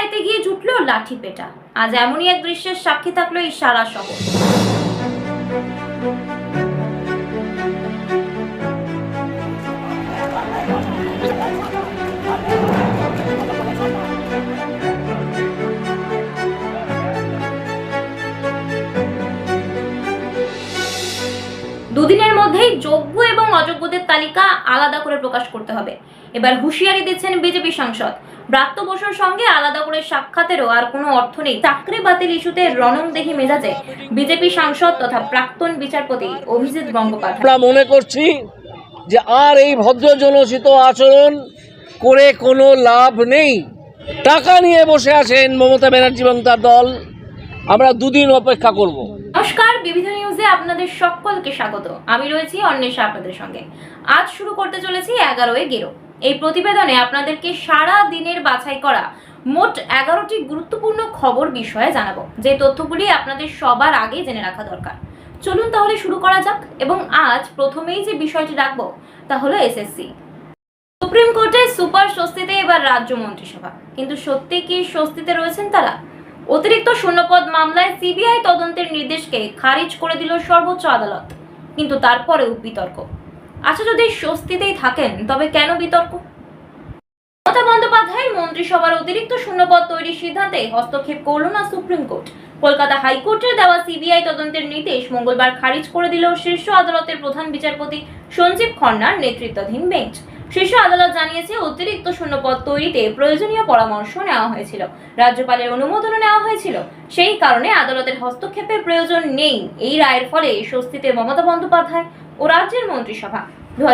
চাইতে গিয়ে জুটলো লাঠি পেটা। আজ এমনই এক দৃশ্যের সাক্ষী থাকল এই সারা শহর। দুদিনের মধ্যেই যোগ্য এবং অযোগ্যদের তালিকা আলাদা করে প্রকাশ করতে হবে। এবার হুঁশিয়ারি দিচ্ছেন বিজেপি সাংসদ। ব্রাত্য বসুর সঙ্গে আলাদা করে সাক্ষাতেরও আর কোনো অর্থ নেই। চাকরি বাতিল ইস্যুতে রণংদেহী মেজাজে বিজেপি সাংসদ তথা প্রাক্তন বিচারপতি অভিজিৎ গঙ্গোপাধ্যায়। আমরা মনে করছি যে আর এই ভদ্র জনচিত আচরণ করে কোনো লাভ নেই। টাকা নিয়ে বসে আছেন মমতা ব্যানার্জি এবং তার দল। আমরা দুদিন অপেক্ষা করব। নমস্কার বিবিধ নিউজে আপনাদের সকলকে স্বাগত। আমি রয়েছি অন্বেষা আপনাদের সঙ্গে। আজ শুরু করতে চলেছি এগারোয় গেরো। এই প্রতিবেদনে আপনাদেরকে সারা দিনের বাছাই করা মোট এগারোটি গুরুত্বপূর্ণ খবর বিষয়ে জানাব। যে তথ্যগুলি আপনাদের সবার আগে জেনে রাখা দরকার। চলুন তাহলে শুরু করা যাক এবং আজ প্রথমেই যে বিষয়টি রাখব, তা হলো এসএসসি সুপ্রিম কোর্টের সুপার স্বস্তিতে এবার রাজ্য মন্ত্রিসভা। কিন্তু সত্যি কি স্বস্তিতে রয়েছেন তারা? অতিরিক্ত শূন্যপদ মামলায় সিবিআই তদন্তের নির্দেশকে খারিজ করে দিল সর্বোচ্চ আদালত। কিন্তু তারপরেও বিতর্ক। আচ্ছা যদি স্বস্তিতেই থাকেন, তবে কেন বিতর্ক? মমতা বন্দ্যোপাধ্যায়ের মন্ত্রিসভার অতিরিক্ত শূন্যপদ তৈরির সিদ্ধান্তে হস্তক্ষেপ করল না সুপ্রিম কোর্ট। কলকাতা হাইকোর্টের দেওয়া সিবিআই তদন্তের নির্দেশ মঙ্গলবার খারিজ করে দিল শীর্ষ আদালতের প্রধান বিচারপতি সঞ্জীব খন্নার নেতৃত্বাধীন বেঞ্চ। শীর্ষ আদালত জানিয়েছে, অতিরিক্ত শূন্যপদ তৈরিতে প্রয়োজনীয় পরামর্শ নেওয়া হয়েছিল। রাজ্যপালের অনুমোদনও নেওয়া হয়েছিল। সেই কারণে আদালতের হস্তক্ষেপের প্রয়োজন নেই। এই রায়ের ফলে স্বস্তিতে মমতা বন্দ্যোপাধ্যায় ও রাজ্যের মন্ত্রিসভা। দু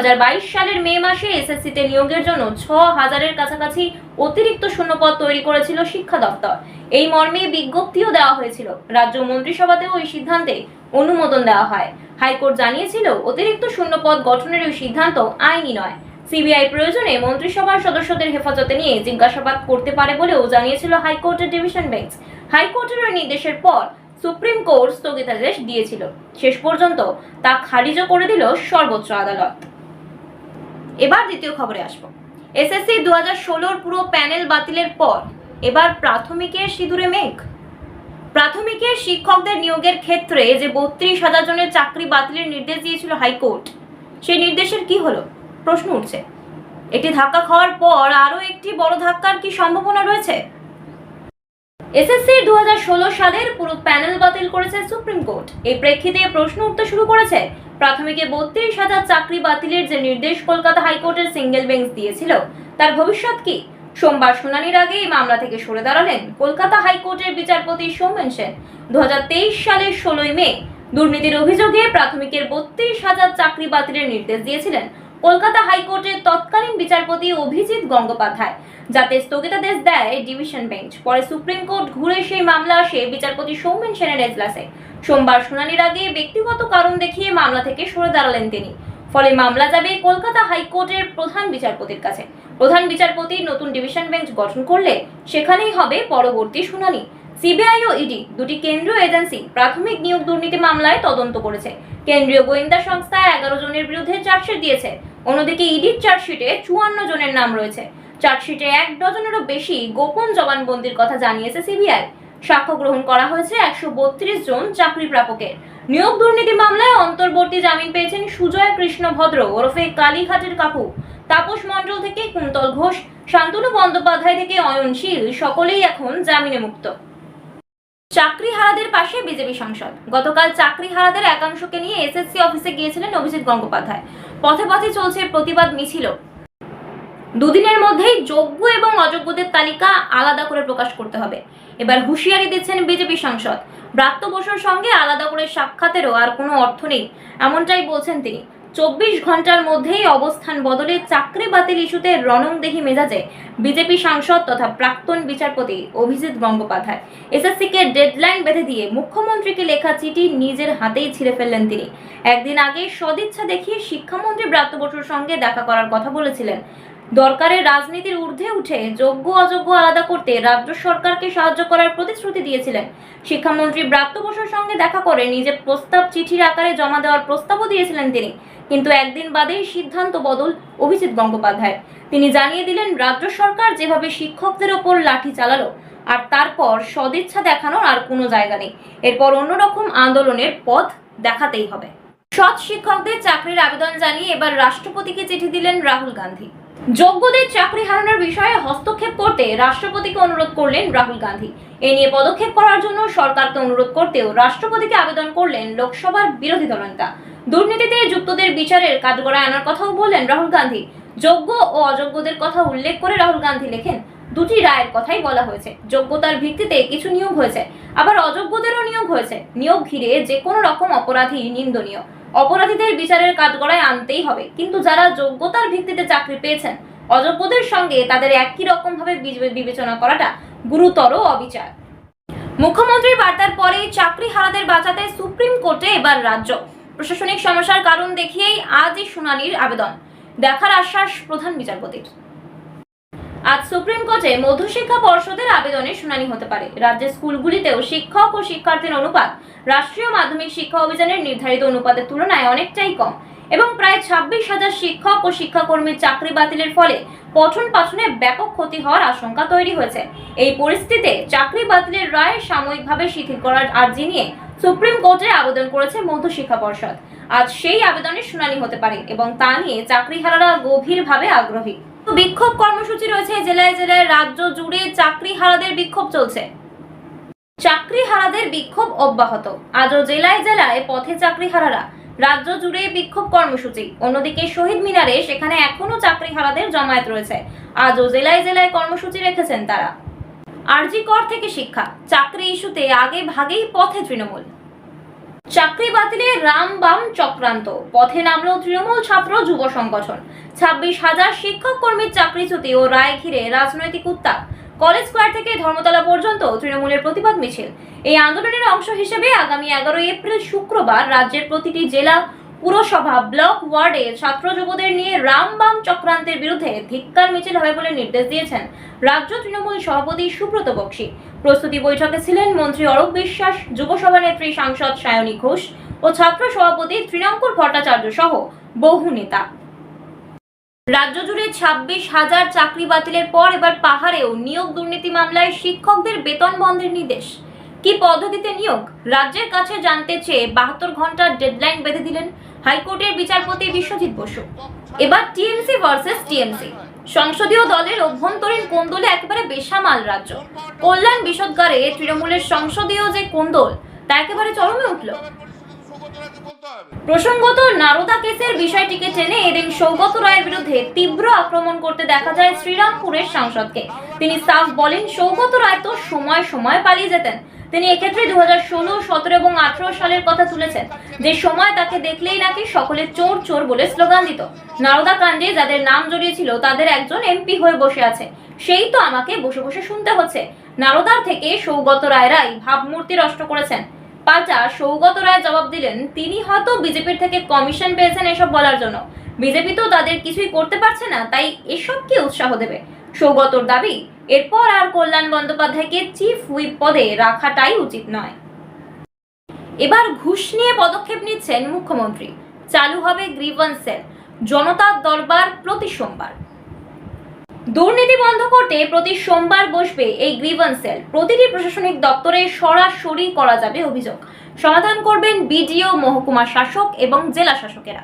সালের মে মাসে এসএসসিতে নিয়োগের জন্য ছ হাজারের কাছাকাছি অতিরিক্ত শূন্যপদ তৈরি করেছিল শিক্ষা দপ্তর। এই মর্মে বিজ্ঞপ্তিও দেওয়া হয়েছিল। রাজ্য মন্ত্রিসভাতেও ওই সিদ্ধান্তে অনুমোদন দেওয়া হয়। হাইকোর্ট জানিয়েছিল, অতিরিক্ত শূন্যপদ গঠনের ওই সিদ্ধান্ত আইনি নয়। সিবিআই প্রয়োজনে মন্ত্রিসভার সদস্যদের হেফাজতে নিয়ে জিজ্ঞাসাবাদ করতে পারে বলেও জানিয়েছিল হাইকোর্টের ডিভিশন বেঞ্চ। হাইকোর্টের ওই নির্দেশের পর সুপ্রিম কোর্ট স্থগিতাদেশ দিয়েছিল। শেষ পর্যন্ত তা খারিজও করে দিল সর্বোচ্চ আদালত। এবার দ্বিতীয় খবরে আসব। এসএসসি দু হাজার ষোলোর পুরো প্যানেল বাতিলের পর এবার প্রাথমিকের সিঁদুরে মেঘ। প্রাথমিকের শিক্ষকদের নিয়োগের ক্ষেত্রে যে বত্রিশ হাজার জনের চাকরি বাতিলের নির্দেশ দিয়েছিল হাইকোর্ট সেই নির্দেশের কি হলো? প্রশ্ন উঠছে। একটি ধাক্কা খাওয়ার পর আরও একটি বড় ধাক্কার কি সম্ভাবনা রয়েছে? দু সালের পুরো প্যানেল বাতিল করেছে সুপ্রিম কোর্ট। এই প্রেক্ষিতে প্রশ্ন উঠতে শুরু করেছে, প্রাথমিকে বত্রিশ হাজার চাকরি বাতিলের যে নির্দেশ কলকাতা হাইকোর্টের সিঙ্গেল বেঞ্চ দিয়েছিল, তার ভবিষ্যৎ কি? সোমবার শুনানির আগে এই মামলা থেকে সরে দাঁড়ালেন কলকাতা হাইকোর্টের বিচারপতি সৌমেন সেন। দু হাজার তেইশ সালের ষোলোই মে, দুর্নীতির অভিযোগে প্রাথমিকের বত্রিশ হাজার চাকরি বাতিলের নির্দেশ দিয়েছিলেন কলকাতা হাইকোর্টের তৎকালীন বিচারপতি অভিজিৎ গঙ্গোপাধ্যায়, যাতে স্থগিতাদেশ দেয় ডিভিশন বেঞ্চ। পরে সুপ্রিম কোর্ট ঘুরে সেই মামলা আসে বিচারপতি সৌমেন সেনের এজলাসে। সোমবার শুনানির আগে ব্যক্তিগত কারণ দেখিয়ে মামলা থেকে সরে দাঁড়ালেন তিনি। ফলে মামলা যাবে কলকাতা হাইকোর্টের প্রধান বিচারপতির কাছে। প্রধান বিচারপতি নতুন ডিভিশন বেঞ্চ গঠন করলে সেখানেই হবে পরবর্তী শুনানি। সিবিআই ও ইডি দুটি কেন্দ্রীয় এজেন্সি প্রাথমিক নিয়োগ দুর্নীতি মামলায় তদন্ত করেছে। কেন্দ্রীয় গোয়েন্দা সংস্থা এগারো জনের বিরুদ্ধে চার্জশিট দিয়েছে। অন্যদিকে ইডির চার্জশিটে চুয়ান্ন জনের নাম রয়েছে। চার্জশিটে এক ডজনেরও বেশি গোপন জবানবন্দির কথা জানিয়েছে সিবিআই। সাক্ষ্য গ্রহণ করা হয়েছে একশো বত্রিশ জন চাকরি প্রাপকের নিয়োগ দুর্নীতি মামলায় অন্তর্বর্তী জামিন পেয়েছেন সুজয় কৃষ্ণ ভদ্র ওরফে কালীঘাটের কাকু, তাপস মণ্ডল থেকে কুন্তল ঘোষ, শান্তনু বন্দ্যোপাধ্যায় থেকে অয়নশীল সকলেই এখন জামিনে মুক্ত। চাকরি হারাদের পাশে বিজেপি সাংসদ। গতকাল চাকরি হারাদের একাংশকে নিয়ে এসএসসি অফিসে গিয়েছিলেন অভিজিৎ গঙ্গোপাধ্যায়। পথে পথে চলছে প্রতিবাদ মিছিল। দুদিনের মধ্যেই যোগ্য এবং অযোগ্যদের তালিকা আলাদা করে প্রকাশ করতে হবে। এবার হুঁশিয়ারি দিচ্ছেন বিজেপি সাংসদ। ব্রাত্য বসুর সঙ্গে আলাদা করে সাক্ষাতেরও আর কোনো অর্থ নেই, এমনটাই বলছেন তিনি। চব্বিশ ঘণ্টার মধ্যেই অবস্থান বদলে চাকরি বাতিল ইস্যুতে রণংদেহী মেজাজে বিজেপি সাংসদ তথা প্রাক্তন বিচারপতি অভিজিৎ গঙ্গোপাধ্যায়। এসএসসিকে ডেডলাইন বেঁধে দিয়ে মুখ্যমন্ত্রীকে লেখা চিঠি নিজের হাতেই ছিঁড়ে ফেললেন তিনি। একদিন আগে সদিচ্ছা দেখিয়ে শিক্ষামন্ত্রী ব্রাত্য বসুর সঙ্গে দেখা করার কথা বলেছিলেন। দরকারের রাজনীতির ঊর্ধ্বে উঠে যোগ্য অযোগ্য আলাদা করতে রাজ্য সরকারকে সাহায্য করার প্রতিশ্রুতি দিয়েছিলেন। শিক্ষামন্ত্রী ব্রাত্য বসুর সঙ্গে দেখা করে নিজে প্রস্তাব চিঠির আকারে জমা দেওয়ার প্রস্তাবও দিয়েছিলেন তিনি। কিন্তু একদিন বাদেই সিদ্ধান্ত বদল অভিজিৎ গঙ্গোপাধ্যায় তিনি জানিয়ে দিলেন, রাজ্য সরকার যেভাবে শিক্ষকদের ওপর লাঠি চালালো, আর তারপর সদিচ্ছা দেখানোর আর কোনো জায়গা নেই। এরপর অন্যরকম আন্দোলনের পথ দেখাতেই হবে। সৎ শিক্ষকদের চাকরির আবেদন জানিয়ে এবার রাষ্ট্রপতিকে চিঠি দিলেন রাহুল গান্ধী। যোগ্যদের চাকরি হারানোর বিষয়ে হস্তক্ষেপ করতে রাষ্ট্রপতিকে অনুরোধ করলেন রাহুল গান্ধী। এ নিয়ে পদক্ষেপ করার জন্য সরকারকে অনুরোধ করতেও রাষ্ট্রপতিকে আবেদন করলেন লোকসভার বিরোধী দলনেতা। দুর্নীতিতে যুক্তদের বিচারের কাঠগড়ায় আনার কথাও বললেন রাহুল গান্ধী। যোগ্য ও অযোগ্যদের কথা উল্লেখ করে রাহুল গান্ধী লেখেন, দুটি রায়ের কথাই বলা হয়েছে। যোগ্যতার ভিত্তিতে কিছু নিয়োগ হয়েছে। আবার অযোগ্যদেরও নিয়োগ হয়েছে। নিয়োগ ঘিরে যে কোনো রকম অপরাধী নিন্দনীয়। অপরাধীদের বিচারের কাঠগড়ায় আনতেই হবে। কিন্তু যারা যোগ্যতার ভিত্তিতে চাকরি পেয়েছেন, অযোগ্যদের সঙ্গে তাদের একই রকম ভাবে বিবেচনা করাটা গুরুতর অবিচার। মুখ্যমন্ত্রীর বার্তার পরে চাকরি হারাদের বাঁচাতে সুপ্রিম কোর্টে এবার রাজ্য। প্রশাসনিক সমস্যার কারণ দেখিয়েই আজই শুনানির আবেদন। দেখার আশ্বাস প্রধান বিচারপতির। আজ সুপ্রিম কোর্টে মধ্যশিক্ষা পর্ষদের আবেদনে শুনানি হতে পারে। রাজ্যের স্কুলগুলিতেও শিক্ষক ও শিক্ষার্থীর অনুপাত রাষ্ট্রীয় মাধ্যমিক শিক্ষা অভিযানের নির্ধারিত অনুপাতের তুলনায় অনেকটাই কম এবং প্রায় ছাব্বিশ হাজার শিক্ষক ও শিক্ষাকর্মীর চাকরি বাতিলের ফলে পঠন পাঠনে ব্যাপক ক্ষতি হওয়ার আশঙ্কা তৈরি হয়েছে। এই পরিস্থিতিতে চাকরি বাতিলের রায় সাময়িকভাবে শিথিল করার আর্জি নিয়ে সুপ্রিম কোর্টে আবেদন করেছে মধ্যশিক্ষা পর্ষদ। আজ সেই আবেদনের শুনানি হতে পারে এবং তা নিয়ে চাকরিহারারা গভীরভাবে আগ্রহী। বিক্ষোভ কর্মসূচি রয়েছে জেলায় জেলায় রাজ্য জুড়ে চাকরি হারাদের বিক্ষোভ চলছে। চাকরি হারাদের বিক্ষোভ অব্যাহত। আজও জেলায় জেলায় পথে চাকরি হারারা। রাজ্য জুড়ে বিক্ষোভ কর্মসূচি। অন্যদিকে শহীদ মিনারে সেখানে এখনও চাকরি হারাদের জমায়েত রয়েছে। আজও জেলায় জেলায় কর্মসূচি রেখেছেন তারা। আরজি কর থেকে শিক্ষা। চাকরি ইস্যুতে আগে ভাগেই পথে তৃণমূল। চাকরি বাতিলে রাম বাম চক্রান্ত। পথে নামলো তৃণমূল ছাত্র যুব সংগঠন। ছাব্বিশ হাজার শিক্ষক কর্মীর চাকরিচ্যুতি ও রায় ঘিরে রাজনৈতিক উত্তাপ। কলেজ স্কোয়ার থেকে ধর্মতলা পর্যন্ত তৃণমূলের প্রতিবাদ মিছিল। এই আন্দোলনের অংশ হিসেবে আগামী এগারোই এপ্রিল শুক্রবার রাজ্যের প্রতিটি জেলা পুরসভা, ব্লক ওয়ার্ডে ছাত্র যুবদের নিয়ে রাম বাম চক্রান্তের বিরুদ্ধে ধিক্কার মিছিল হবে বলে নির্দেশ দিয়েছেন রাজ্য তৃণমূল সভাপতি সুব্রত বক্সী। প্রস্তুতি বৈঠকে ছিলেন মন্ত্রী অরূপ বিশ্বাস, যুব সভানেত্রী সাংসদ সায়নী ঘোষ ও ছাত্র সভাপতি তৃণাঙ্কুর ভট্টাচার্য সহ বহু নেতা। রাজ্য জুড়ে ছাব্বিশ হাজার চাকরি বাতিলের পর এবার পাহাড়েও নিয়োগ দুর্নীতি মামলায় শিক্ষকদের বেতন বন্ধের নির্দেশ। কি পদ্ধতিতে নিয়োগ? রাজ্যের কাছে জানতে চেয়ে বাহাত্তর ঘণ্টার ডেডলাইন বেঁধে দিলেন হাইকোর্টের বিচারপতি বিশ্বজিৎ বসু। এবার টিএমসি ভার্সেস টিএমসি। সংসদীয় দলের অভ্যন্তরীণ কোন্দলে একেবারে বেসামাল রাজ্য। কল্যাণ বিষদগারে তৃণমূলের সংসদীয় যে কোন্দল, তা একেবারে চরমে উঠল। প্রসঙ্গত, নারদা কেসের বিষয়টিকে টেনে এদিন সৌগত রায়ের বিরুদ্ধে তীব্র আক্রমণ করতে দেখা যায় শ্রীরামপুরের সাংসদকে। তিনি সাফ বলেন, সৌগত রায় তো সময় সময় পালিয়ে যেতেন। তিনি এক্ষেত্রে দু হাজার ষোলো, সতেরো এবং আঠারো সালের কথা তুলেছেন। যে সময় তাকে দেখলেই নাকি সকলে চোর চোর বলে স্লোগান দিত। নারদা কাণ্ডে যাদের নাম জড়িয়েছিল তাদের একজন এমপি হয়ে বসে আছে। সেই তো আমাকে বসে বসে শুনতে হচ্ছে। নারদার থেকে সৌগত রায়রাই ভাবমূর্তি নষ্ট করেছেন। পাল্টা সৌগত রায় জবাব দিলেন, তিনি হয়তো বিজেপির থেকে কমিশন পেয়েছেন এসব বলার জন্য। বিজেপি তো তাদের কিছুই করতে পারছে না, তাই এসব কি উৎসাহ দেবে? সৌগতর দাবি, এরপর আর কল্যাণ বন্দ্যোপাধ্যায়কে চিফ হুইপ পদে রাখাটাই উচিত নয়। এবার ঘুষ নিয়ে পদক্ষেপ নিচ্ছেন মুখ্যমন্ত্রী। চালু হবে গ্রিভেন্স সেল, জনতার দরবার প্রতি সোমবার। দুর্নীতি বন্ধ করতে প্রতি সোমবার বসবে এই গ্রিভেন্স সেল। প্রতিটি প্রশাসনিক দপ্তরে সরাসরি করা যাবে অভিযোগ। সমাধান করবেন বিডিও, মহকুমা শাসক এবং জেলা শাসকেরা।